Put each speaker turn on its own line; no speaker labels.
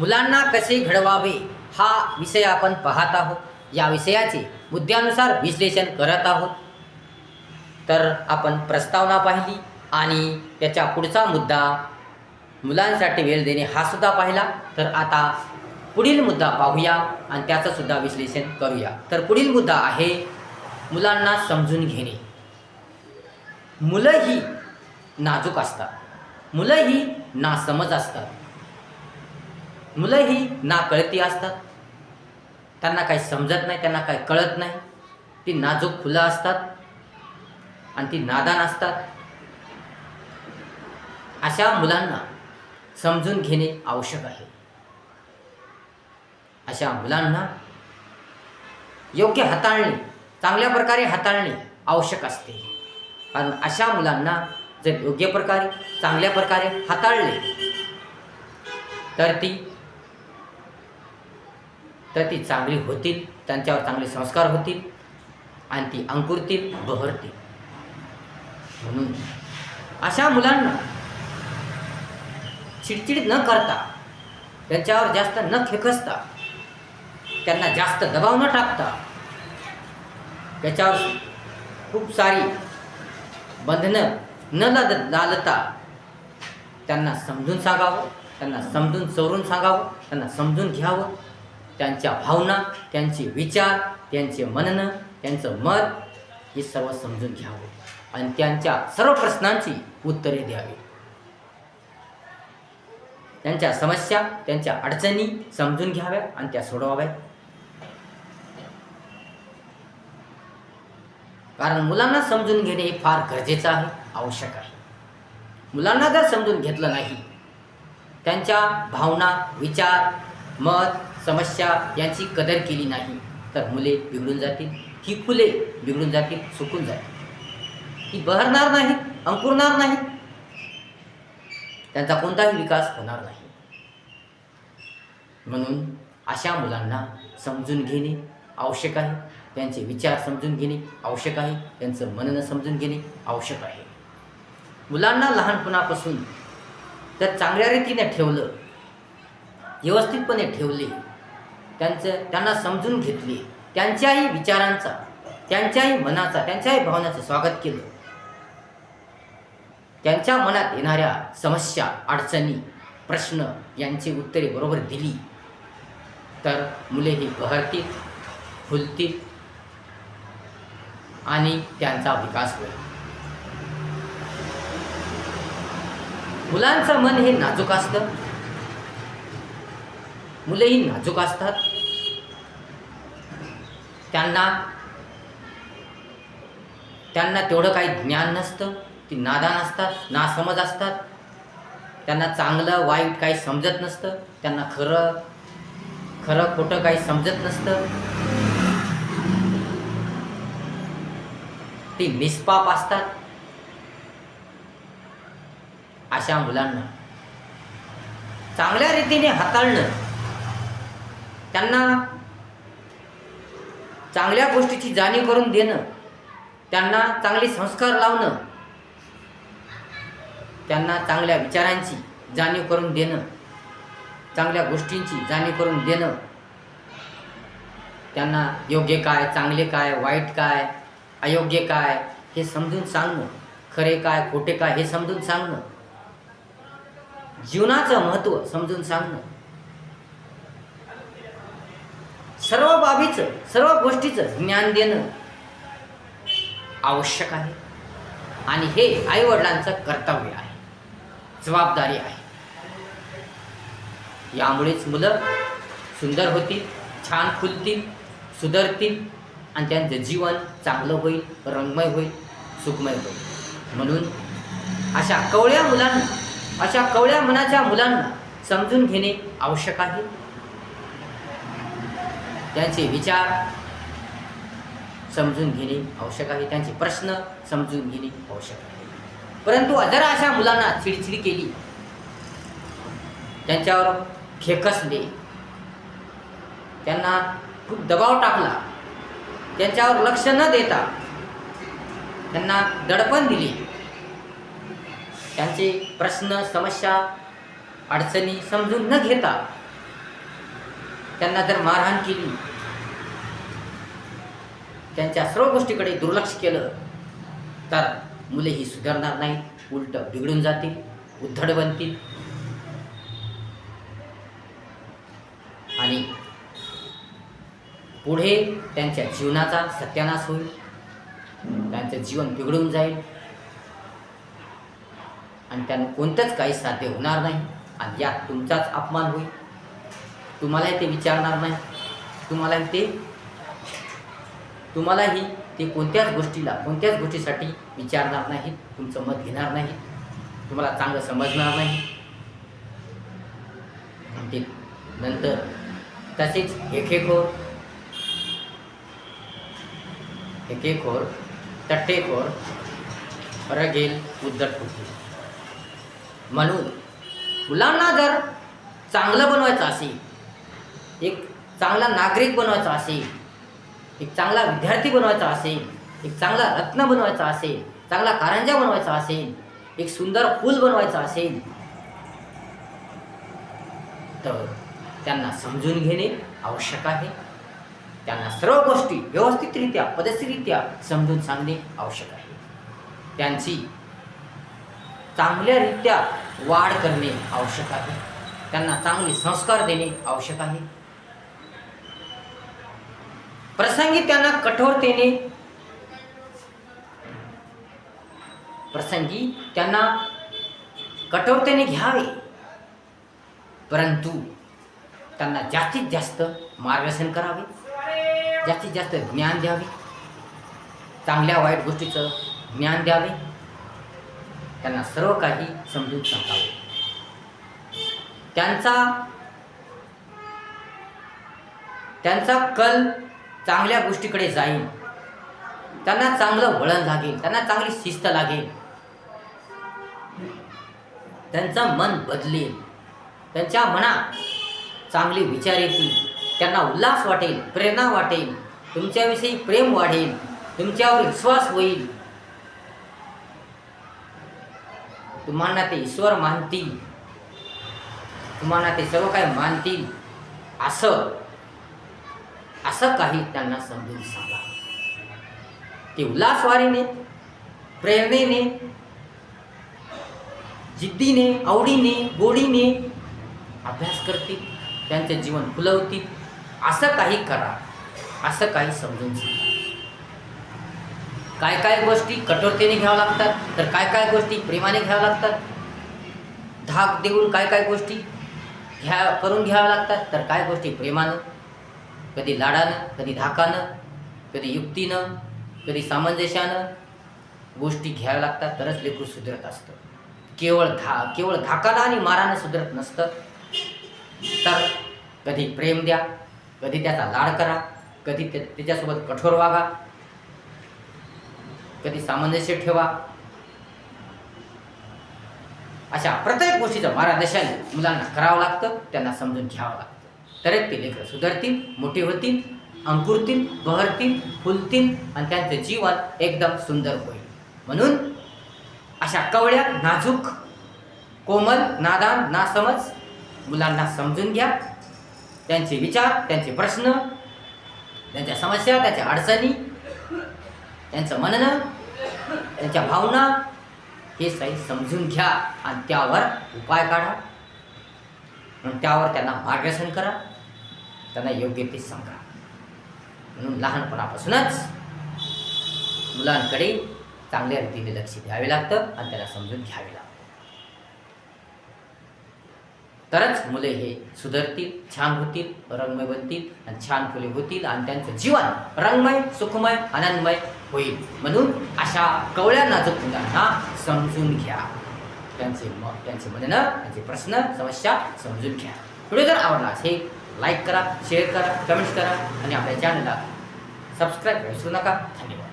मुलांना कसे घडवावे हा विषय आपण पाहत आहोत. या विषयाचे मुद्द्यानुसार विश्लेषण करत आहोत. तर आपण प्रस्तावना पाहिली आणि त्याच्या पुढचा मुद्दा मुलांसाठी वेळ देणे हा सुद्धा पाहिला. तर आता पुढील मुद्दा पाहूया आणि त्याचं सुद्धा विश्लेषण करूया. तर पुढील मुद्दा आहे मुलांना समजून घेणे. मुलं ही नाजूक असतात. मुलं ही नासमज असतात. मुलं ही नाकळती असतात. त्यांना काही समजत नाही त्यांना काही कळत नाही. ती नाजूक फुलं असतात आणि ती नादान असतात. अशा मुलांना समजून घेणे आवश्यक आहे. अशा मुलांना योग्य हाताळणे चांगल्या प्रकारे हाताळणे आवश्यक असते. कारण अशा मुलांना जर योग्य प्रकारे चांगल्या प्रकारे हाताळले तर ती तर ती चांगली होतील त्यांच्यावर चांगले संस्कार होतील आणि ती अंकुरतील बहरतील. म्हणून अशा मुलांना चिडचिड न करता त्यांच्यावर जास्त न खेकसता त्यांना जास्त दबाव न टाकता त्याच्यावर खूप सारी बंधनं न लाद लालता त्यांना समजून सांगावं त्यांना समजून चोरून सांगावं त्यांना समजून घ्यावं. त्यांच्या भावना त्यांचे विचार त्यांचे मननं त्यांचं मत हे सर्व समजून घ्यावं. आणि त्यांच्या सर्व प्रश्नांची उत्तरे द्यावी. त्यांच्या समस्या त्यांच्या अडचणी समजून घ्याव्या आणि त्या सोडवाव्या. कारण मुलांना समजून घेणे हे फार गरजेचं आहे आवश्यक आहे. मुलांना जर समजून घेतलं नाही त्यांच्या भावना विचार मत समस्या यांची कदर केली नाही तर मुले बिघडून जातील. ही फुले बिघडून जातील सुकून जातील. ती बहरणार नाही अंकुरणार नाही. त्यांचा कोणताही विकास होणार नाही. म्हणून अशा मुलांना समजून घेणे आवश्यक आहे. त्यांचे विचार समजून घेणे आवश्यक आहे. त्यांचं मननं समजून घेणे आवश्यक आहे. मुलांना लहानपणापासून जर चांगल्या रीतीने ठेवलं व्यवस्थितपणे ठेवले त्यांचं त्यांना समजून घेतले. त्यांच्याही विचारांचा त्यांच्याही मनाचा त्यांच्याही भावनाचं स्वागत केलं. त्यांच्या मनात येणाऱ्या समस्या अडचणी प्रश्न यांची उत्तरे बरोबर दिली. तर मुले ही बहरतील फुलतील आणि त्यांचा विकास होईल. मुलांचं मन हे नाजूक असतं. मुलंही नाजूक असतात. त्यांना त्यांना तेवढं काही ज्ञान नसतं ती नादान असतात नासमज असतात. त्यांना चांगलं वाईट काही समजत नसतं. त्यांना खरं खरं खोटं काही समजत नसतं. ती निष्पाप असतात. अशा मुलांना. चांगल्या रीतीने हाताळणं. त्यांना चांगल्या गोष्टीची जाणीव करून देणं त्यांना चांगले संस्कार लावणं त्यांना चांगल्या विचारांची जाणीव करून देणं चांगल्या गोष्टींची जाणीव करून देणं त्यांना योग्य काय चांगले काय वाईट काय अयोग्य काय हे समजून सांगणं खरे काय खोटे काय हे समजून सांगणं जीवनाचं महत्त्व समजून सांगणं सर्व बाबीचं सर्व गोष्टीचं ज्ञान देणं आवश्यक आहे. आणि हे आईवडिलांचं कर्तव्य आहे. जबाबदारी आहे. यामुळेच मुलं सुंदर होतील छान फुलतील सुधरतील आणि त्यांचं जीवन चांगलं होईल रंगमय होईल सुखमय होईल. म्हणून अशा कवळ्या मुलांना अशा कवळ्या मनाच्या मुलांना समजून घेणे आवश्यक आहे. त्यांचे विचार समजून घेणे आवश्यक आहे. त्यांचे प्रश्न समजून घेणे आवश्यक आहे. परंतु जर अशा मुलांना चिडचिड केली त्यांच्यावर खेकसले त्यांना खूप दबाव टाकला त्यांच्यावर लक्ष न देता त्यांना दडपण दिली त्यांचे प्रश्न समस्या अडचणी समजून न घेता त्यांना जर मारहाण केली त्यांच्या सर्व गोष्टीकडे दुर्लक्ष केलं तर मुले ही सुधारणार नाहीत उलट बिघडून जातील उद्धड बनतील. आणि पुढे त्यांच्या जीवनाचा सत्यानाश होईल त्यांचं जीवन बिघडून जाईल. आणि त्यांना कोणतंच काही साध्य होणार नाही आणि यात तुमचाच अपमान होईल. तुम्हालाही ते विचारणार नाही. तुम्हाला ते तुम्हालाही ते कोणत्याच गोष्टीला कोणत्याच गोष्टीसाठी विचारणार नाही. तुमचं मत घेणार नाही. तुम्हाला चांगलं समजणार नाही. ते नंतर तसेच हेखेखोर हेकेखोर तट्टेखोर रगेल उद्धट होतील. म्हणून मुलांना जर चांगलं बनवायचं असेल एक चांगला नागरिक बनवायचा असेल एक चांगला विद्यार्थी बनवायचा असेल एक चांगला रत्न बनवायचा असेल चांगला कारंजा बनवायचा असेल एक सुंदर फूल बनवायचा असेल तर त्यांना समजून घेणे आवश्यक आहे. त्यांना सर्व गोष्टी व्यवस्थितरित्या पद्धतशीररित्या समजून सांगणे आवश्यक आहे. त्यांची चांगल्यारित्या वाढ करणे आवश्यक आहे. त्यांना चांगले संस्कार देणे आवश्यक आहे. प्रसंगी त्यांना कठोरतेने प्रसंगी त्यांना कठोरतेने घ्यावे. परंतु त्यांना जास्तीत जास्त मार्गदर्शन करावे. जास्तीत जास्त ज्ञान द्यावे. चांगल्या वाईट गोष्टीचं ज्ञान द्यावे. त्यांना सर्व काही समजून सांगावे. त्यांचा त्यांचा कल चांगल्या गोष्टीकडे जाईल त्यांना चांगलं वळण लागेल त्यांना चांगली शिस्त लागेल. त्यांचं मन बदलेल. त्यांच्या मनात चांगले विचार येतील. त्यांना उल्हास वाटेल प्रेरणा वाटेल. तुमच्याविषयी प्रेम वाढेल. तुमच्यावर विश्वास होईल. तुम्हाला ते ईश्वर मानतील. तुम्हाला ते सर्व काही मानतील. असं असं काही त्यांना समजून सांगा. ते उल्हासवारीने प्रेरणेने जिद्दीने आवडीने गोडीने अभ्यास करतील त्यांचे जीवन फुलवतील असं काही करा असं काही समजून सांगा. काय काय गोष्टी कठोरतेने घ्याव्या लागतात तर काय काय गोष्टी प्रेमाने घ्याव्या लागतात? धाक देऊन काय काय गोष्टी घ्या करून घ्याव्या लागतात तर काय गोष्टी प्रेमानं? कधी लाडानं कधी धाकानं कधी युक्तीनं कधी सामंजस्यानं गोष्टी घ्याव्या लागतात तरच लेकरू सुधरत असतं. केवळ धा केवळ धाकानं आणि मारानं सुधरत नसतं. तर कधी प्रेम द्या कधी त्याचा लाड करा कधी ते त्याच्यासोबत कठोर वागा कधी सामंजस्य ठेवा. अशा प्रत्येक गोष्टीचं मार्गदर्शन मुलांना करावं लागतं त्यांना समजून घ्यावं लागतं. तरच ते लेकरं सुधारतील मोठे होतील अंकुरतील बहरतील फुलतील आणि त्यांचं जीवन एकदम सुंदर होईल. म्हणून अशा कवळ्या नाजूक कोमल नादान नासमज मुलांना समजून घ्या. त्यांचे विचार त्यांचे प्रश्न त्यांच्या समस्या त्यांच्या अडचणी त्यांचं म्हणणं त्यांच्या भावना हे सही समजून घ्या आणि त्यावर उपाय काढा. त्यावर त्यांना मार्गदर्शन करा. त्यांना योग्य ते सांगा. म्हणून लहानपणापासूनच मुलांकडे चांगल्या रीतीने लक्ष द्यावे लागतं आणि त्याला समजून घ्यावे लागतं. तरच मुले हे सुधरतील छान होतील रंगमय बनतील आणि छान फुले होतील आणि त्यांचं जीवन रंगमय सुखमय आनंदमय होईल. म्हणून अशा कवळ्या नाजूक मुलांना समजून घ्या. त्यांचे म त्यांचे म्हणणं त्यांचे प्रश्न समस्या समजून घ्या. व्हिडिओ जर आवडला असेल लाईक करा शेअर करा कमेंट्स करा आणि आपल्या चॅनलला सबस्क्राईब विसरू नका. धन्यवाद.